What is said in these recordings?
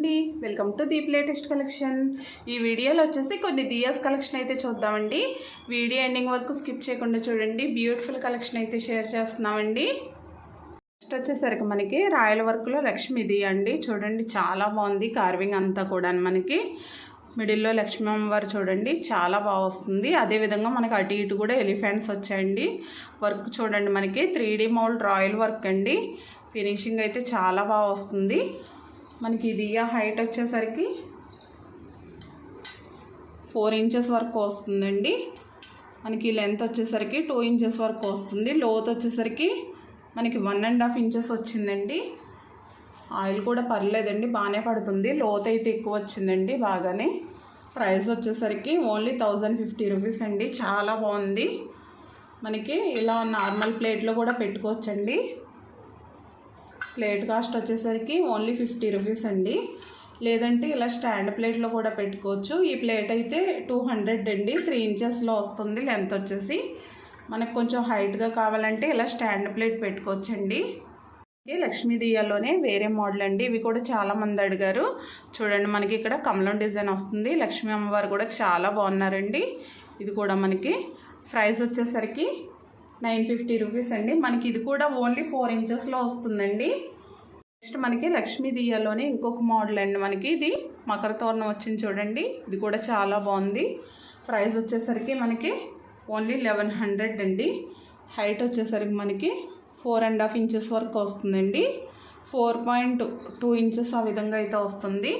అండి. Welcome to Deep latest collection ఈ వీడియోలో వచ్చేసి కొన్ని దియాస్ కలెక్షన్ అయితే చూద్దామండి. వీడియో ఎండింగ్ వరకు స్కిప్ చేయకుండా చూడండి. బ్యూటిఫుల్ కలెక్షన్ అయితే షేర్ చేస్తున్నామండి. నెక్స్ట్ వచ్చేసరికి మనకి రాయల వర్క్లో లక్ష్మి దియా అండి. చూడండి చాలా బాగుంది కార్వింగ్ అంతా కూడా మనకి. మిడిల్లో లక్ష్మీ అమ్మవారు చూడండి చాలా బాగా వస్తుంది. అదేవిధంగా మనకి అటు ఇటు కూడా ఎలిఫెంట్స్ వచ్చాయండి. వర్క్ చూడండి మనకి. Three D mould royal work అండి. ఫినిషింగ్ అయితే చాలా బాగా వస్తుంది. మనకి ఇది హైట్ వచ్చేసరికి ఫోర్ ఇంచెస్ వరకు వస్తుందండి. మనకి లెంత్ వచ్చేసరికి టూ ఇంచెస్ వరకు వస్తుంది. లోత్ వచ్చేసరికి మనకి వన్ అండ్ హాఫ్ ఇంచెస్ వచ్చిందండి. ఆయిల్ కూడా పర్లేదండి బాగానే పడుతుంది. లోత్ అయితే ఎక్కువ వచ్చిందండి బాగానే. ప్రైస్ వచ్చేసరికి ఓన్లీ థౌజండ్ ఫిఫ్టీ రూపీస్ అండి. చాలా బాగుంది. మనకి ఇలా నార్మల్ ప్లేట్లో కూడా పెట్టుకోవచ్చండి. ప్లేట్ కాస్ట్ వచ్చేసరికి ఓన్లీ ఫిఫ్టీ రూపీస్ అండి. లేదంటే ఇలా స్టాండ్ ప్లేట్లో కూడా పెట్టుకోవచ్చు. ఈ ప్లేట్ అయితే టూ హండ్రెడ్ అండి. త్రీ ఇంచెస్లో వస్తుంది లెంత్ వచ్చేసి. మనకు కొంచెం హైట్గా కావాలంటే ఇలా స్టాండ్ ప్లేట్ పెట్టుకోవచ్చండి. లక్ష్మీ దియాలోనే వేరే మోడల్ అండి. ఇవి కూడా చాలా మంది అడిగారు. చూడండి మనకి ఇక్కడ కమలం డిజైన్ వస్తుంది. లక్ష్మీ అమ్మవారు కూడా చాలా బాగున్నారండి. ఇది కూడా మనకి ప్రైస్ వచ్చేసరికి నైన్ ఫిఫ్టీ రూపీస్ అండి. మనకి ఇది కూడా ఓన్లీ ఫోర్ ఇంచెస్లో వస్తుందండి. నెక్స్ట్ మనకి లక్ష్మీ దియాలోనే ఇంకొక మోడల్ అండి మనకి. ఇది మకర తోరణం వచ్చింది చూడండి. ఇది కూడా చాలా బాగుంది. ప్రైస్ వచ్చేసరికి మనకి ఓన్లీ లెవెన్ హండ్రెడ్ అండి. హైట్ వచ్చేసరికి మనకి ఫోర్ అండ్ హాఫ్ ఇంచెస్ వరకు వస్తుందండి. ఫోర్ పాయింట్ టూ ఇంచెస్ ఆ విధంగా అయితే వస్తుంది.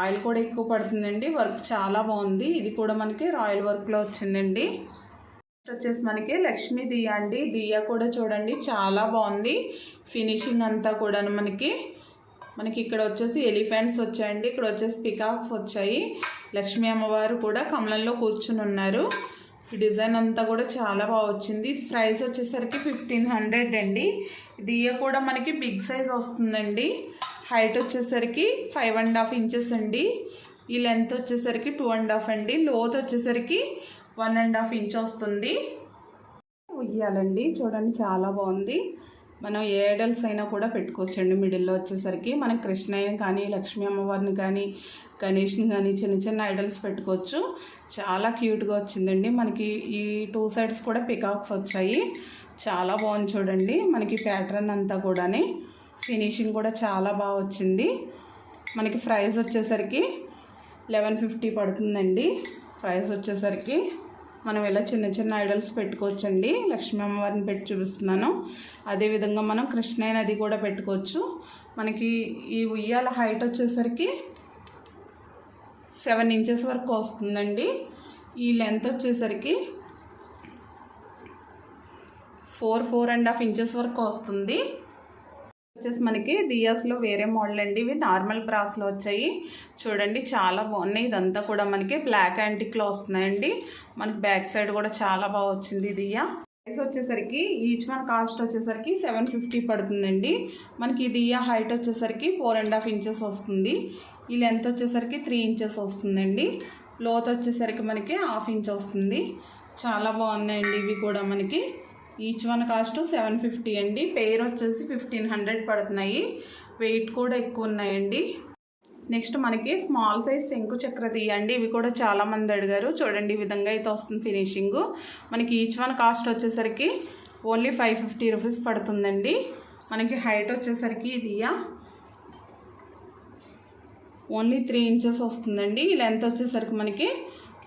ఆయిల్ కూడా ఎక్కువ పడుతుందండి. వర్క్ చాలా బాగుంది. ఇది కూడా మనకి రాయల్ వర్క్లో వచ్చిందండి. వచ్చేసి మనకి లక్ష్మీ దియా అండి. దియా కూడా చూడండి చాలా బాగుంది. ఫినిషింగ్ అంతా కూడా మనకి. మనకి ఇక్కడ వచ్చేసి ఎలిఫెంట్స్ వచ్చాయండి. ఇక్కడ వచ్చేసి పికాక్స్ వచ్చాయి. లక్ష్మీ అమ్మవారు కూడా కమలంలో కూర్చుని ఉన్నారు. ఈ డిజైన్ అంతా కూడా చాలా బాగా వచ్చింది. ఇది ప్రైస్ వచ్చేసరికి ఫిఫ్టీన్ హండ్రెడ్ అండి. దియ కూడా మనకి బిగ్ సైజ్ వస్తుందండి. హైట్ వచ్చేసరికి ఫైవ్ అండ్ హాఫ్ ఇంచెస్ అండి. ఈ లెంత్ వచ్చేసరికి టూ అండ్ హాఫ్ అండి. లోత్ వచ్చేసరికి వన్ అండ్ హాఫ్ ఇంచ్ వస్తుంది. ఉయ్యాలండి. చూడండి చాలా బాగుంది. మనం ఏ ఐడల్స్ అయినా కూడా పెట్టుకోవచ్చండి మిడిల్లో వచ్చేసరికి. మనం కృష్ణయ్య కానీ లక్ష్మీ అమ్మవారిని కానీ గణేష్ని కానీ చిన్న చిన్న ఐడల్స్ పెట్టుకోవచ్చు. చాలా క్యూట్గా వచ్చిందండి. మనకి ఈ టూ సైడ్స్ కూడా పికాక్స్ వచ్చాయి. చాలా బాగుంది చూడండి. మనకి ప్యాటర్న్ అంతా కూడాని ఫినిషింగ్ కూడా చాలా బాగా వచ్చింది. మనకి ప్రైస్ వచ్చేసరికి లెవెన్ ఫిఫ్టీ పడుతుందండి. ప్రైస్ వచ్చేసరికి మనం ఇలా చిన్న చిన్న ఐడల్స్ పెట్టుకోవచ్చండి. లక్ష్మీ అమ్మవారిని పెట్టి చూపిస్తున్నాను. అదేవిధంగా మనం కృష్ణయ్య నది కూడా పెట్టుకోవచ్చు. మనకి ఈ ఉయ్యాల హైట్ వచ్చేసరికి సెవెన్ ఇంచెస్ వరకు వస్తుందండి. ఈ లెంత్ వచ్చేసరికి four four and half inches వరకు వస్తుంది. వచ్చేసి మనకి దియాస్లో వేరే మోడల్ అండి ఇవి నార్మల్ బ్రాస్లో వచ్చాయి. చూడండి చాలా బాగున్నాయి. ఇదంతా కూడా మనకి బ్లాక్ యాంటిక్లో వస్తున్నాయండి. మనకి బ్యాక్ సైడ్ కూడా చాలా బాగా వచ్చింది దియా. ప్రైస్ వచ్చేసరికి ఈచ్ వన్ కాస్ట్ వచ్చేసరికి సెవెన్ ఫిఫ్టీ పడుతుందండి. మనకి దియా హైట్ వచ్చేసరికి ఫోర్ అండ్ హాఫ్ ఇంచెస్ వస్తుంది. ఈ లెంత్ వచ్చేసరికి త్రీ ఇంచెస్ వస్తుందండి. లోత్ వచ్చేసరికి మనకి హాఫ్ ఇంచ్ వస్తుంది. చాలా బాగున్నాయండి ఇవి కూడా మనకి. Each one cost seven fifty అండి. పెయిర్ వచ్చేసి ఫిఫ్టీన్ హండ్రెడ్ పడుతున్నాయి. వెయిట్ కూడా ఎక్కువ ఉన్నాయండి. నెక్స్ట్ మనకి స్మాల్ సైజ్ శంకు చక్ర తీయండి. ఇవి కూడా చాలామంది అడిగారు. చూడండి ఈ విధంగా అయితే వస్తుంది ఫినిషింగ్ మనకి ఈచ్ వన్ కాస్ట్ వచ్చేసరికి ఓన్లీ ఫైవ్ ఫిఫ్టీ రూపీస్ పడుతుందండి. మనకి హైట్ వచ్చేసరికి ఇది ఓన్లీ త్రీ ఇంచెస్ వస్తుందండి. ఈ లెంత్ వచ్చేసరికి మనకి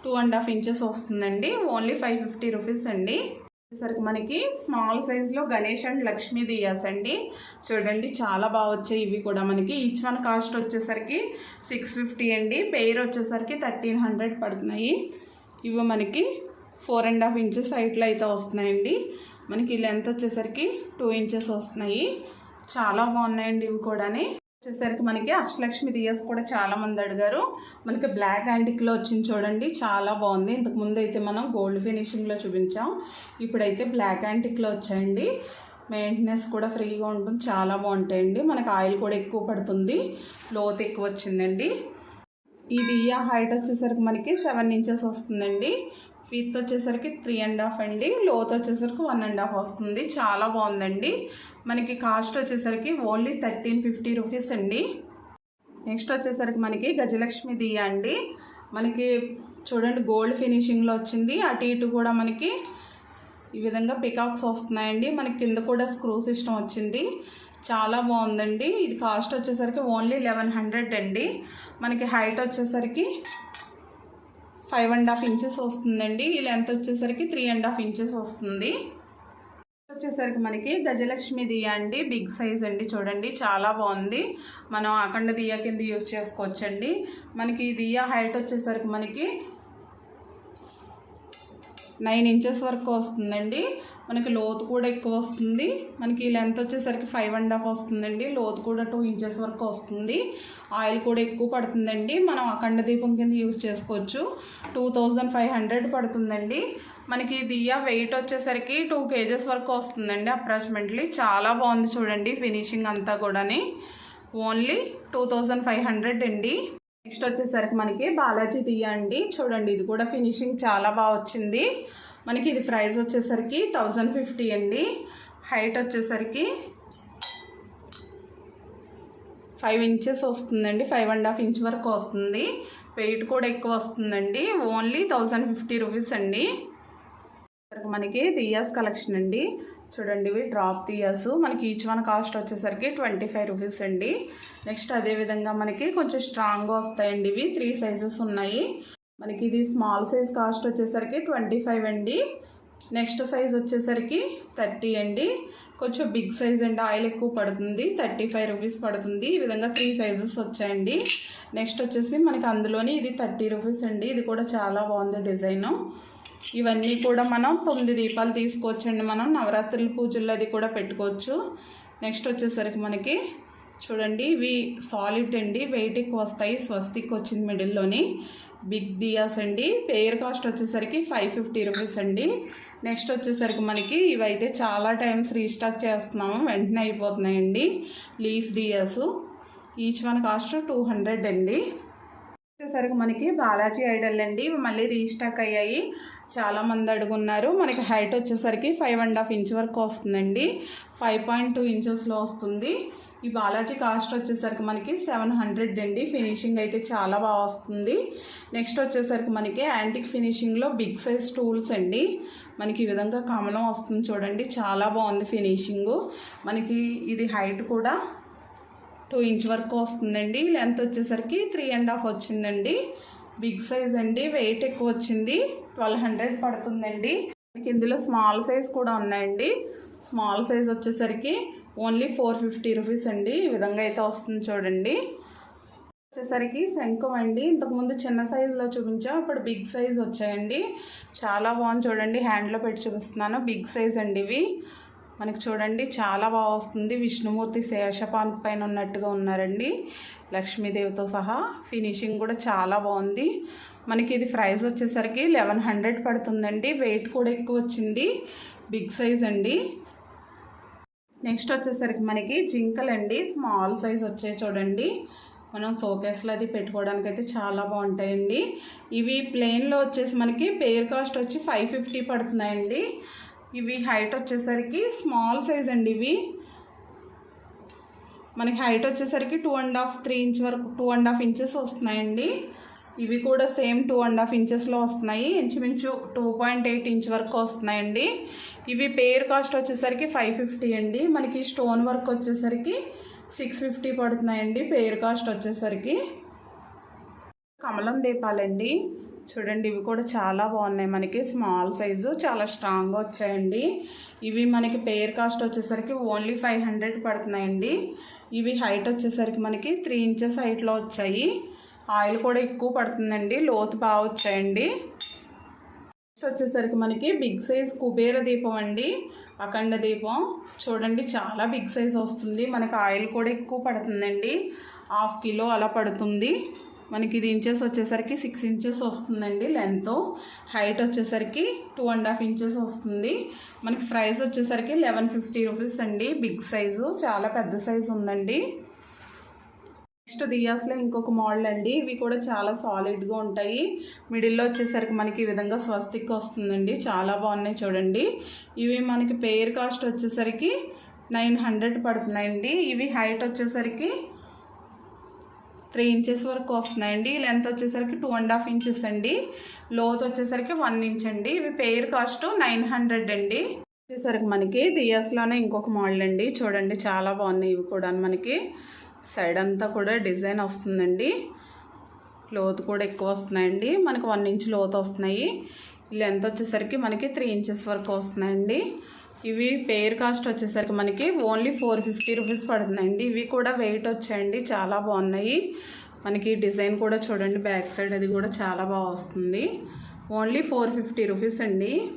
టూ అండ్ హాఫ్ ఇంచెస్ వస్తుందండి. ఓన్లీ ఫైవ్ ఫిఫ్టీ రూపీస్ అండి. వచ్చేసరికి మనకి స్మాల్ సైజ్లో గణేష్ అండ్ లక్ష్మీ దియాస్ అండి. చూడండి చాలా బాగా వచ్చాయి. ఇవి కూడా మనకి ఈచ్ వన్ కాస్ట్ వచ్చేసరికి సిక్స్ ఫిఫ్టీ అండి. పెయిర్ వచ్చేసరికి థర్టీన్ హండ్రెడ్ పడుతున్నాయి. ఇవి మనకి ఫోర్ అండ్ హాఫ్ ఇంచెస్ హైట్లో అయితే వస్తున్నాయండి. మనకి లెంత్ వచ్చేసరికి టూ ఇంచెస్ వస్తున్నాయి. చాలా బాగున్నాయండి ఇవి కూడాని. వచ్చేసరికి మనకి అష్టలక్ష్మి దియస్ కూడా చాలా మంది అడిగారు. మనకి బ్లాక్ యాంటిక్లో వచ్చింది చూడండి చాలా బాగుంది. ఇంతకు ముందు అయితే మనం గోల్డ్ ఫినిషింగ్లో చూపించాం. ఇప్పుడైతే బ్లాక్ యాంటిక్లో వచ్చాయండి. మెయింటెనెన్స్ కూడా ఫ్రీగా ఉంటుంది చాలా బాగుంటాయండి. మనకి ఆయిల్ కూడా ఎక్కువ పడుతుంది లోత్ ఎక్కువ వచ్చిందండి. ఈ దియా హైట్ వచ్చేసరికి మనకి సెవెన్ ఇంచెస్ వస్తుందండి. ఫీత్ వచ్చేసరికి త్రీ అండ్ హాఫ్ అండి. లోత్ వచ్చేసరికి వన్ అండ్ హాఫ్ వస్తుంది. చాలా బాగుందండి. మనకి కాస్ట్ వచ్చేసరికి ఓన్లీ థర్టీన్ ఫిఫ్టీ రూపీస్ అండి. నెక్స్ట్ వచ్చేసరికి మనకి గజలక్ష్మి దియా అండి. మనకి చూడండి గోల్డ్ ఫినిషింగ్లో వచ్చింది. అటు ఇటు కూడా మనకి ఈ విధంగా పికాక్స్ వస్తున్నాయండి. మనకి కింద కూడా స్క్రూ సిస్టమ్ వచ్చింది. చాలా బాగుందండి. ఇది కాస్ట్ వచ్చేసరికి ఓన్లీ లెవెన్ హండ్రెడ్ అండి. మనకి హైట్ వచ్చేసరికి ఫైవ్ అండ్ హాఫ్ ఇంచెస్ వస్తుందండి. ఈ లెంత్ వచ్చేసరికి త్రీ అండ్ హాఫ్ ఇంచెస్ వస్తుంది. వచ్చేసరికి మనకి గజలక్ష్మి దియా అండి. బిగ్ సైజ్ అండి చూడండి. చాలా బాగుంది. మనం అఖండ దియా కింద యూజ్ చేసుకోవచ్చండి. మనకి ఈ దియా హైట్ వచ్చేసరికి మనకి నైన్ ఇంచెస్ వరకు వస్తుందండి. మనకి లోతు కూడా ఎక్కువ వస్తుంది. మనకి లెంత్ వచ్చేసరికి ఫైవ్ అండ్ హాఫ్ వస్తుందండి. లోతు కూడా టూ ఇంచెస్ వరకు వస్తుంది. ఆయిల్ కూడా ఎక్కువ పడుతుందండి. మనం అఖండ దీపం కింద యూజ్ చేసుకోవచ్చు. టూ థౌజండ్ ఫైవ్ హండ్రెడ్ పడుతుందండి. మనకి దియ్య వెయిట్ వచ్చేసరికి టూ కేజెస్ వరకు వస్తుందండి అప్రాక్సిమేట్లీ చాలా బాగుంది చూడండి ఫినిషింగ్ అంతా కూడాని. Only two thousand five hundred అండి. నెక్స్ట్ వచ్చేసరికి మనకి బాలాజీ దియ్య అండి. చూడండి ఇది కూడా ఫినిషింగ్ చాలా బాగా వచ్చింది. మనకి ఇది ప్రైస్ వచ్చేసరికి థౌజండ్ ఫిఫ్టీ అండి. హైట్ వచ్చేసరికి ఫైవ్ ఇంచెస్ వస్తుందండి. ఫైవ్ అండ్ హాఫ్ ఇంచ్ వరకు వస్తుంది. వెయిట్ కూడా ఎక్కువ వస్తుందండి. ఓన్లీ థౌజండ్ ఫిఫ్టీ రూపీస్ అండి. మనకి దియాస్ కలెక్షన్ అండి. చూడండి ఇవి డ్రాప్ దియాస్. మనకి ఈచ్ వన్ కాస్ట్ వచ్చేసరికి ట్వంటీ ఫైవ్ రూపీస్ అండి. నెక్స్ట్ అదేవిధంగా మనకి కొంచెం స్ట్రాంగ్గా వస్తాయండి ఇవి. త్రీ సైజెస్ ఉన్నాయి. మనకి ఇది స్మాల్ సైజ్ కాస్ట్ వచ్చేసరికి ట్వంటీ ఫైవ్ అండి. నెక్స్ట్ సైజ్ వచ్చేసరికి థర్టీ అండి. కొంచెం బిగ్ సైజ్ అండి ఆయిల్ ఎక్కువ పడుతుంది. థర్టీ ఫైవ్ రూపీస్ పడుతుంది. ఈ విధంగా త్రీ సైజెస్ వచ్చాయండి. నెక్స్ట్ వచ్చేసి మనకి అందులోని ఇది థర్టీ రూపీస్ అండి. ఇది కూడా చాలా బాగుంది డిజైను. ఇవన్నీ కూడా మనం తొమ్మిది దీపాలు తీసుకోవచ్చండి మనం. నవరాత్రుల పూజల్లో అది కూడా పెట్టుకోవచ్చు. నెక్స్ట్ వచ్చేసరికి మనకి చూడండి ఇవి సాలిడ్ అండి. వెయిట్ ఎక్కువ వస్తాయి. స్వస్తిక్ వచ్చింది మిడిల్లోని బిగ్ దియాస్ అండి. పేర్ కాస్ట్ వచ్చేసరికి ఫైవ్ ఫిఫ్టీ రూపీస్ అండి. నెక్స్ట్ వచ్చేసరికి మనకి ఇవైతే చాలా టైమ్స్ రీస్టాక్ చేస్తున్నాము. వెంటనే అయిపోతున్నాయండి. Leaf diyas. Each one cost two hundred అండి. వచ్చేసరికి మనకి బాలాజీ ఐడల్ అండి. మళ్ళీ రీస్టాక్ అయ్యాయి. చాలా మంది అడుగున్నారు. మనకి హైట్ వచ్చేసరికి ఫైవ్ అండ్ హాఫ్ ఇంచ్ వరకు వస్తుందండి. ఫైవ్ పాయింట్ టూ ఇంచెస్లో వస్తుంది. ఈ బాలాజీ కాస్ట్ వచ్చేసరికి మనకి సెవెన్ హండ్రెడ్ అండి. ఫినిషింగ్ అయితే చాలా బాగా వస్తుంది. నెక్స్ట్ వచ్చేసరికి మనకి యాంటిక్ ఫినిషింగ్లో బిగ్ సైజ్ టూల్స్ అండి. మనకి ఈ విధంగా కమలం వస్తుంది చూడండి. చాలా బాగుంది ఫినిషింగ్. మనకి ఇది హైట్ కూడా టూ ఇంచ్ వరకు వస్తుందండి. లెంత్ వచ్చేసరికి త్రీ అండ్ హాఫ్ వచ్చిందండి. బిగ్ సైజ్ అండి. వెయిట్ ఎక్కువ వచ్చింది. ట్వెల్వ్ హండ్రెడ్ పడుతుందండి. మనకి ఇందులో స్మాల్ సైజ్ కూడా ఉన్నాయండి. స్మాల్ సైజ్ వచ్చేసరికి ఓన్లీ ఫోర్ ఫిఫ్టీ రూపీస్ అండి. ఈ విధంగా అయితే వస్తుంది చూడండి. వచ్చేసరికి శంఖం అండి. ఇంతకుముందు చిన్న సైజులో చూపించాం ఇప్పుడు బిగ్ సైజ్ వచ్చాయండి. చాలా బాగుంది చూడండి. హ్యాండ్లో పెట్టి చూపిస్తున్నాను. బిగ్ సైజ్ అండి ఇవి. మనకి చూడండి చాలా బాగా వస్తుంది. విష్ణుమూర్తి శేషపాన్ పైన ఉన్నట్టుగా ఉన్నారండి. లక్ష్మీదేవితో సహా. ఫినిషింగ్ కూడా చాలా బాగుంది. మనకి ఇది ప్రైస్ వచ్చేసరికి లెవెన్ హండ్రెడ్ పడుతుందండి. వెయిట్ కూడా ఎక్కువ వచ్చింది. బిగ్ సైజ్ అండి. నెక్స్ట్ వచ్చేసరికి మనకి జింకలండి. స్మాల్ సైజ్ వచ్చాయి చూడండి. మనం షోకేస్లో అది పెట్టుకోవడానికి అయితే చాలా బాగుంటాయండి. ఇవి ప్లెయిన్లో వచ్చేసి మనకి పేర్ కాస్ట్ వచ్చి ఫైవ్ ఫిఫ్టీ పడుతున్నాయండి. ఇవి హైట్ వచ్చేసరికి స్మాల్ సైజ్ అండి ఇవి. మనకి హైట్ వచ్చేసరికి two and half three inch వరకు టూ అండ్ హాఫ్ ఇంచెస్ వస్తున్నాయండి. ఇవి కూడా సేమ్ టూ అండ్ హాఫ్ ఇంచెస్లో వస్తున్నాయి. ఇంచుమించు టూ పాయింట్ ఎయిట్ ఇంచ్ వరకు వస్తున్నాయండి. ఇవి పేర్ కాస్ట్ వచ్చేసరికి ఫైవ్ ఫిఫ్టీ అండి. మనకి స్టోన్ వర్క్ వచ్చేసరికి సిక్స్ ఫిఫ్టీ పడుతున్నాయండి పేర్ కాస్ట్ వచ్చేసరికి. కమలం దీపాలండి. చూడండి ఇవి కూడా చాలా బాగున్నాయి మనకి. స్మాల్ సైజు చాలా స్ట్రాంగ్గా వచ్చాయండి. ఇవి మనకి పేర్ కాస్ట్ వచ్చేసరికి ఓన్లీ ఫైవ్ హండ్రెడ్ పడుతున్నాయండి. ఇవి హైట్ వచ్చేసరికి మనకి త్రీ ఇంచెస్ హైట్లో వచ్చాయి. ఆయిల్ కూడా ఎక్కువ పడుతుందండి. లోతు బాగా వచ్చాయండి. నెక్స్ట్ వచ్చేసరికి మనకి బిగ్ సైజ్ కుబేర దీపం అండి. అఖండ దీపం. చూడండి చాలా బిగ్ సైజ్ వస్తుంది. మనకి ఆయిల్ కూడా ఎక్కువ పడుతుందండి. హాఫ్ కిలో అలా పడుతుంది. మనకి ఇది ఇంచెస్ వచ్చేసరికి సిక్స్ ఇంచెస్ వస్తుందండి లెంత్ హైట్ వచ్చేసరికి టూ అండ్ హాఫ్ ఇంచెస్ వస్తుంది. మనకి ప్రైస్ వచ్చేసరికి లెవెన్ ఫిఫ్టీ రూపీస్ అండి. Big size. చాలా పెద్ద సైజు ఉందండి. నెక్స్ట్ దియాస్లో ఇంకొక మోడల్ అండి. ఇవి కూడా చాలా సాలిడ్గా ఉంటాయి. మిడిల్లో వచ్చేసరికి మనకి ఈ విధంగా స్వస్తిక్ వస్తుందండి. చాలా బాగున్నాయి చూడండి. ఇవి మనకి పేర్ కాస్ట్ వచ్చేసరికి నైన్ హండ్రెడ్ పడుతున్నాయండి. ఇవి హైట్ వచ్చేసరికి త్రీ ఇంచెస్ వరకు వస్తున్నాయండి. లెంత్ వచ్చేసరికి టూ అండ్ హాఫ్ ఇంచెస్ అండి. లోత్ వచ్చేసరికి వన్ ఇంచ్ అండి. ఇవి పేర్ కాస్ట్ నైన్ హండ్రెడ్ అండి. వచ్చేసరికి మనకి దియాస్లోనే ఇంకొక మోడల్ అండి. చూడండి చాలా బాగున్నాయి ఇవి కూడా మనకి. సైడ్ అంతా కూడా డిజైన్ వస్తుందండి. లోతు కూడా ఎక్కువ వస్తున్నాయండి. మనకి వన్ ఇంచ్ లోతు వస్తున్నాయి. లెంత్ వచ్చేసరికి మనకి త్రీ ఇంచెస్ వరకు వస్తున్నాయండి. ఇవి పేర్ కాస్ట్ వచ్చేసరికి మనకి ఓన్లీ ఫోర్ ఫిఫ్టీ రూపీస్ పడుతున్నాయండి. ఇవి కూడా వెయిట్ వచ్చాయండి. చాలా బాగున్నాయి. మనకి డిజైన్ కూడా చూడండి. బ్యాక్ సైడ్ అది కూడా చాలా బాగా వస్తుంది. ఓన్లీ ఫోర్ ఫిఫ్టీ రూపీస్ అండి.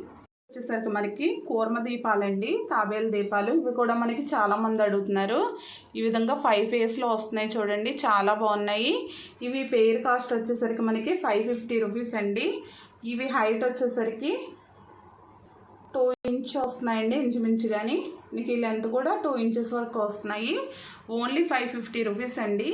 వచ్చేసరికి మనకి కూర్మ దీపాలండి తాబేలు దీపాలు. ఇవి కూడా మనకి చాలా మంది అడుగుతున్నారు. ఈ విధంగా ఫైవ్ ఫేస్లో వస్తున్నాయి చూడండి చాలా బాగున్నాయి. ఇవి పేర్ కాస్ట్ వచ్చేసరికి మనకి ఫైవ్ ఫిఫ్టీ రూపీస్ అండి. ఇవి హైట్ వచ్చేసరికి టూ ఇంచ్ వస్తున్నాయండి ఇంచుమించు కానీ మీకు ఈ లెంత్ కూడా టూ ఇంచెస్ వరకు వస్తున్నాయి. ఓన్లీ ఫైవ్ ఫిఫ్టీ రూపీస్ అండి.